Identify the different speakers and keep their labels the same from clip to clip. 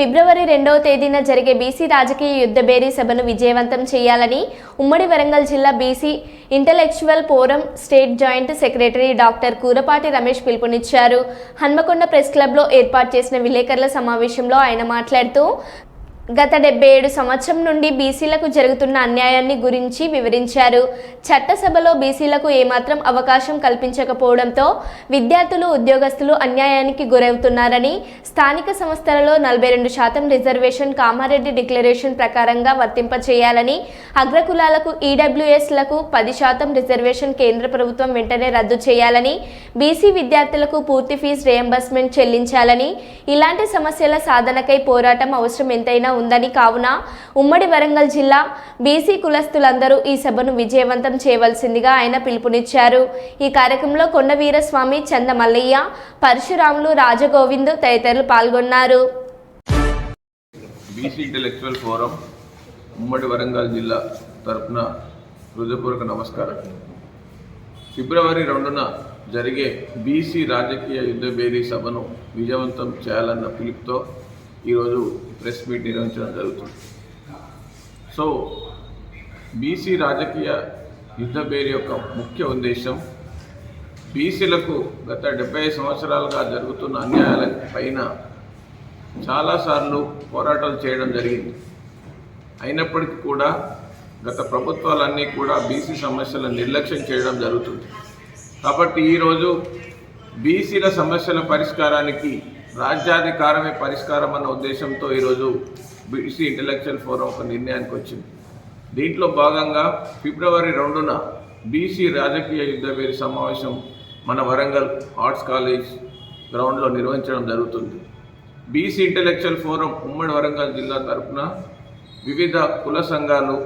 Speaker 1: ఫిబ్రవరి రెండవ తేదీన జరిగే బీసీ రాజకీయ యుద్ధ బేరీ సభను విజయవంతం చేయాలని ఉమ్మడి వరంగల్ జిల్లా BC intellectual forum state joint secretary doctor Kurapati Ramesh పిలుపునిచ్చారు. హన్మకొండ ప్రెస్ క్లబ్లో ఏర్పాటు చేసిన విలేకరుల సమావేశంలో ఆయన మాట్లాడుతూ గత డెబ్బై ఏడు సంవత్సరం నుండి బీసీలకు జరుగుతున్న అన్యాయాన్ని గురించి వివరించారు. చట్టసభలో బీసీలకు ఏమాత్రం అవకాశం కల్పించకపోవడంతో విద్యార్థులు ఉద్యోగస్తులు అన్యాయానికి గురవుతున్నారని స్థానిక సంస్థలలో నలభై రెండు శాతం రిజర్వేషన్ కామారెడ్డి డిక్లరేషన్ ప్రకారంగా వర్తింపచేయాలని అగ్రకులాలకు ఈడబ్ల్యూఎస్లకు పది శాతం రిజర్వేషన్ కేంద్ర ప్రభుత్వం వెంటనే రద్దు చేయాలని బీసీ విద్యార్థులకు పూర్తి ఫీజు రియంబర్స్మెంట్ చెల్లించాలని ఇలాంటి సమస్యల సాధనకై పోరాటం అవసరం ఎంతైనా ఉందని కావున ఉమ్మడి వరంగల్ జిల్లా బీసీ కులస్తులందరూ ఈ సభను విజయవంతం చేయవలసిందిగా ఆయన పిలుపునిచ్చారు. ఈ కార్యక్రమంలో కొండ వీరస్వామి చందమల్లయ్య పరశురాములు రాజగోవింద్ తదితరులు పాల్గొన్నారు.
Speaker 2: బీసీ ఇంటలెక్చువల్ ఫోరం ఉమ్మడి వరంగల్ జిల్లా తరపున హృదయపూర్వక నమస్కారం. ఫిబ్రవరి రెండున జరిగే బీసీ రాజకీయ యుద్ధ బేరీ సభను విజయవంతం చేయాలన్న పిలుపుతో ఈరోజు ప్రెస్ మీట్ నిర్వహించడం జరుగుతుంది. సో బీసీ రాజకీయ యుద్ధ బేరీ యొక్క ముఖ్య ఉద్దేశం బీసీలకు గత డెబ్బై సంవత్సరాలుగా జరుగుతున్న అన్యాయాల పైన చాలాసార్లు పోరాటాలు చేయడం జరిగింది. అయినప్పటికీ కూడా గత ప్రభుత్వాలన్నీ కూడా బీసీ సమస్యలను నిర్లక్ష్యం చేయడం జరుగుతుంది. కాబట్టి ఈరోజు బీసీల సమస్యల పరిష్కారానికి రాజ్యాధికారమే పరిష్కారం అన్న ఉద్దేశంతో ఈరోజు బీసీ ఇంటలెక్చువల్ ఫోరం ఒక నిర్ణయానికి వచ్చింది. దీంట్లో భాగంగా ఫిబ్రవరి రెండున బీసీ రాజకీయ యుద్ధ సమావేశం మన వరంగల్ ఆర్ట్స్ కాలేజ్ గ్రౌండ్లో నిర్వహించడం జరుగుతుంది. బీసీ ఇంటలెక్చువల్ ఫోరం ఉమ్మడి వరంగల్ జిల్లా తరఫున వివిధ కుల సంఘాలు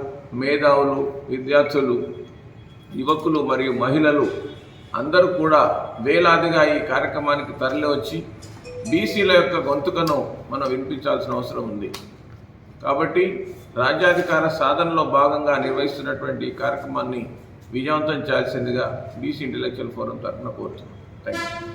Speaker 2: మేధావులు విద్యార్థులు యువకులు మరియు మహిళలు అందరూ కూడా వేలాదిగా ఈ కార్యక్రమానికి తరలి వచ్చి బీసీల యొక్క గొంతుకను మనం వినిపించాల్సిన అవసరం ఉంది. కాబట్టి రాజ్యాధికార సాధనలో భాగంగా నిర్వహిస్తున్నటువంటి ఈ కార్యక్రమాన్ని విజయవంతం చేయాల్సిందిగా బీసీ ఇంటలెక్చువల్ ఫోరం తరఫున కోరుతున్నాం థ్యాంక్ యూ